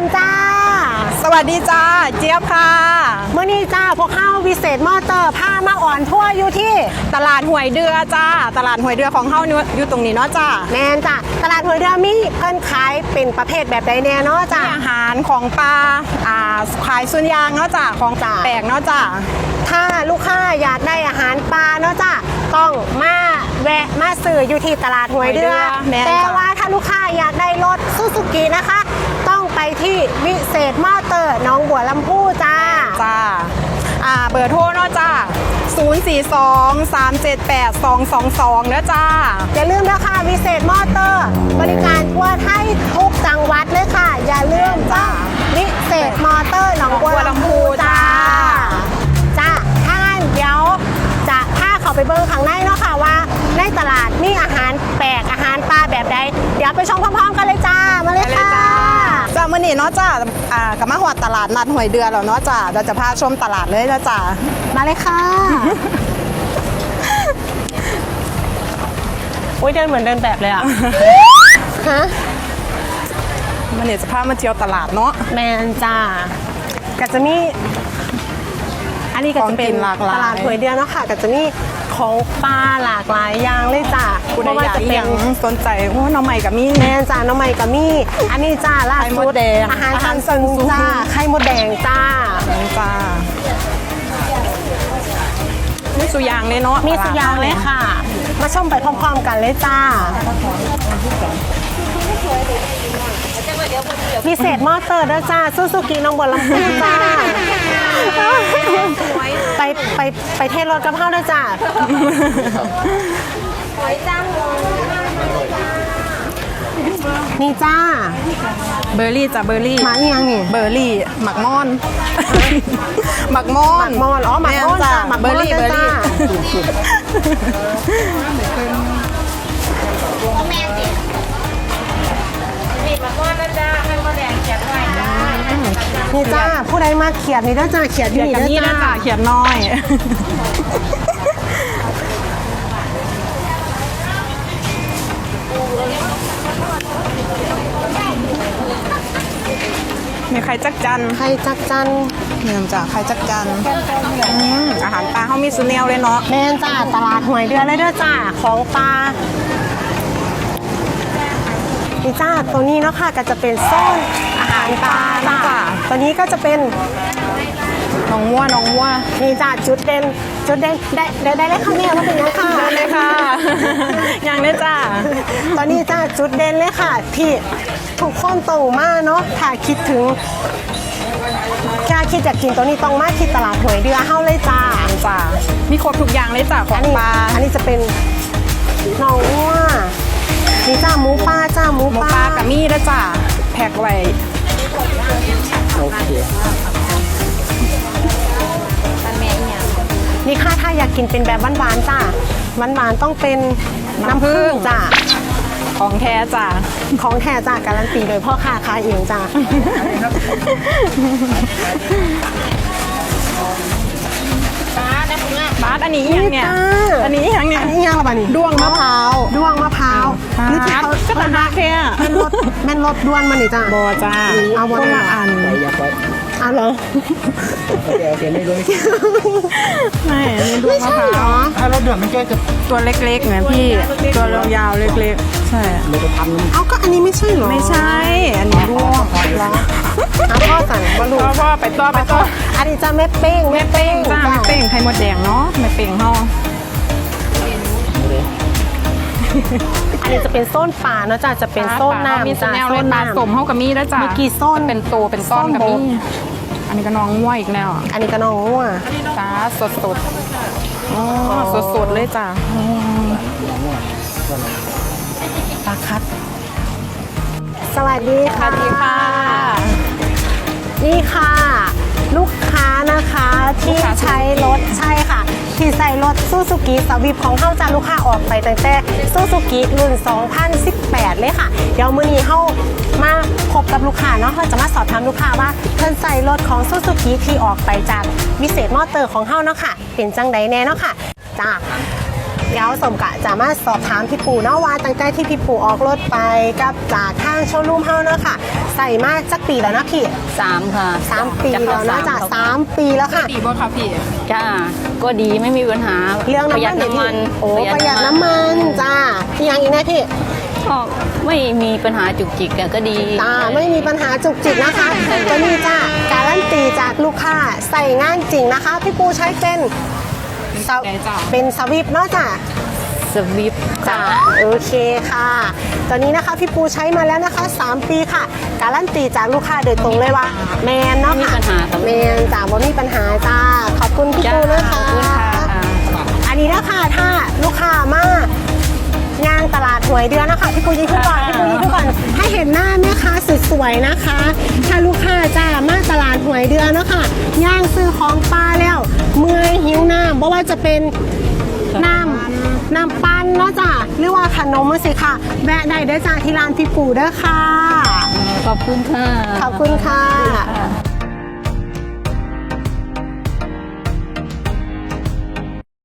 มจ้า สวัสดีจ้า เจี๊ยบค่ะเมื่อนี้จ้าพวกเข้าวิเศษมอเตอร์พามาอ่อนทั่วอยู่ที่ ตลาดหวยเดือจ้า ตลาดหวยเดือของเฮานี่อยู่ตรงนี้เนาะจ้าแมนจ้าตลาดหวยเรือมีเพิ่นขายเป็นประเภทแบบใดแน่เนาะจ้าอาหารของปลาอ่าขายสุนยางเนาะจ้าของจ้ะแปลกเนาะจ้าถ้าลูกค้าอยากได้อาหารปลาเนาะจ้าต้องมาแวะมาซื้ออยู่ที่ตลาดหวยเรือแม่นแต่จ้ะว่าถ้าลูกค้าอยากได้รถซูซูกินะคะ ต้องไปที่วิเศษมอเตอร์หน้องบัวลำพูจ้า จ้าอ่าเบอร์โทรเนาะจ้า042 378 222เนาะจ้า อย่าลืมนะคะวิเศษมอเตอร์ บริการทั่วไทยทุกจังหวัดเลยค่ะ อย่าลืมจ้าวิเศษมอเตอร์หนองบัวลำพูจ้าจ้าถ้างั้นเดี๋ยวจะพาเขาไปเบิ้งข้างในเนาะค่ะว่า ในตลาดมีอาหารแปลกอาหารปลาแบบใด เดี๋ยวไปชมพร้อมๆกันเลยจ้ามาเลยค่ะจ้า มื่อนี้เนาะจ้าอ่ากลับมาหอดตลาดนัดหวยเดือแล้วเนาะจ้าเราจะพาชมตลาดเลยนะจ้ามาเลยค่ะโอ้ยเดินเหมือนเดินแบบเลยอะ ฮะมันเนี่ยจะพามาเที่ยวตลาดเนาะ แมนจ้าก็จะมี อันนี้ก็จะเป็นของกินหลากหลาย ตลาดหวยเดือนเนาะค่ะก็จะมี ของปลาหลากหลายอย่างเลยจ้าคุณเพราะว่าอยากจะอีเป็หนยังสนใจโอ้น้องใหม่กับมี่แมนจ้าน้องใหม่กับมี่อันนี้จ้าล่าไข่มสุดดแดงอาหารอาหารชั้นสูงชั้นสูงจ้าไข่มดแดงจ้าจ้าไม่สุยางเลยเนาะมีสุกอยางเลยค่ะ มาชมไปพร้อมๆกันเลยจ้า มีเศษมอเตอร์ด้วยจ้าซูซูกิน้องบัวลำพูจ้าไปไปไปเทศรถกระเพราด้วยจ้านี่จ้า เบอร์รี่จ้ะเบอร์รี่หมาอีหยังนี่ เบอร์รี่หมักม่อน หมักม่อนหมักม่อนอ๋อหมักม่อนแจ้จ้ะหมักม่เบออนร์รี่เบอร์จ้ะรี่ นี่จ้าผู้ใดมาเขียดนี่ด้วยจ้าเขียดเขีที่ยนนี่กับนี่นะด้วยจ้าจ้ะเขียนน้อย มีใครจักจันใครจักจันเนี่ยจ้ะใครจักจันอืมอาหารปลาเขามีสุเนลเลยเนาะ แม่นจ้าตลาดหวยเดือนเลยเด้อจ้าของปลา นี่จ้าตัวนี้เนาะค่ะก็จะเป็นโซนอาหารปลาจ้าตัวนี้ก็จะเป็นน้องวัวน้องวัวนี่จ้าจุดเด่นจุดเด่นได้ได้ได้เลยค่ะแม่ว่าเป็นยังค่ะได้เลยค่ะยังได้จ้าตอนนี้จ้าจุดเด่นเลยค่ะ ที่ทุกคนตรงมาเนาะถ้าคิดถึงถ้าคิดอยากกินตัวนี้ต้องมาที่ตลาดหวยเดือเฮาเลยจ้าจ้ามีครบทุกอย่างเลยจ้ะขออังนนี้ปลาอันนี้จะเป็นน้องวัวนี่จ้าหมูปลาจ้าหมู หมูปปลาลากับมี่แล้วจ้ะแพ็กไว้นี่ค่ะถ้าอยากกินเป็นแบบหวานๆจ้าหวานๆต้องเป็นน้ำผึ้งจ้าของแท้จ้ะของแท้จ้าการันตีโดยพ่อค้าขายเองจ้า บาสอันนี้อีหยังเนี่ย อันนี้อีหยังเนี่ย อันนี้ยังละบานี่ด้วงมะพร้าวด้วงมะพร้าวหรืนี่อที่ที่เขาก็ตะหักแค่แม่นรถแม่นรถด้วนมานี่จ้าบอจ้าเอาบ่คนละอันเอาเหรอไม่อันนี้ด้วงมะพร้าวถ้ารถด่วนมันก็จะตัวเล็กๆไงพี่ตัวยาวๆเล็กๆ ใช่มันจะทำเอาก็อันนี้ไม่ใช่เหรอไม่ใช่ อาพ่อสั่นบอลลูพ่อพ่อไปต่อไปต่ออันนี้จะไม่เป้งไม่เป้งจ้าไม่เป่งไข่มดแดงเนาะไม่เป่งเฮาอันนี้จะเป็นโซนป่าเนอะจ้าจะเป็นโซนมีน้ำสจ้าแนวโซเลยนปลาน้ำสมเฮากับมี่แล้วจ้ะมีกี่ส้นเป็นตัวเป็นต้นกับส้มี่มบกอันนี้ก็น้องง่วยอีกแล้วอะอันนี้ก็น้องงัวจ้าสดสดๆอ๋อสดสดๆเลยจ้ะปลาคัดสวัสดีสค่ะวัสดีค่ะ นี่ค่ะ ลูกค้านะคะที่ลูกค้าใช้รถใช่ค่ะ ที่ใส่รถซูซูกิสวิปของเข้าจาลูกค้าออกไปตั้งแต่ซูซูกิรุ่น 2018 เลยค่ะ เดี๋ยวมื้อนี้เข้ามาพบกับลูกค้าเนาะเราจะมาสอบถามลูกค้าว่าเพิ่นใส่รถของซูซูกิที่ออกไปจากวิเศษมอเตอร์ของเข้าเนาะค่ะ เป็นจังใดแน่เนาะค่ะจ้า เดี๋ยวสมกะจะมาสอบถามพี่ปูเนาะว่าตั้งแต่ที่พี่ปูออกรถไปกับจากทางโชว์รูมเฮาเนาะค่ะ ใส่มาจักปีแล้วนะพี่สามค่ะสามปีแล้วเนาะจ้ะสามปีแล้วค่ะ ดีบ่ค่ะพี่ จ้าก็ดีไม่มีปัญหาเรื่องประหยัน้ำดมันน้ำมันโอ้ประหยัดน้ำมันจ้าพี่ยังอีกนะพี่ก็ไม่มีปัญหาจุกจิกอะก็ดีจ้าไม่มีปัญหาจุกจิกนะคะตัวนี้จ้าการันตีจากลูกค้าใส่งานจริงนะคะ พี่ปูใช้เป็น สวไงจ้ะ เป็นสวิปเนาะจ้าสวิปจ้า โอเคค่ะ ตอนนี้นะคะพี่ปูใช้มาแล้วนะคะ 3 ปีค่ะ การันตีจากลูกค้าโดยตรงเลยว่า แมนเนาะไม่มีค่ะปัญหาค่ะ แมนจ้าบ่มีปัญหาจ้า ขอบคุณพี่จ้าปูนะขอคะบคุณค่ะอันนี้นะคะถ้าลูกค้ามางานตลาดหวยเดือนนะคะพี่ปูยิงขึ้นก่อนพี่ปูยิงขึ้นก่อนให้เห็นหน้าแม่ค้าสวยๆนะคะ ถ้าลูกค้าจ้ามาตลาดหวยเดือนเนาะคะย่างซื้อของปลาแล้ว เมื่อยหิวน้ำเพราะว่าจะเป็นน้ำน้ำปั้นเนาะจ้ะหรือว่าขนมสิค่ะ แวะได้เด้อจ้าที่ร้านพี่ปูเด้อค่ะ ขอบคุณค่ะ ขอบคุณค่ะ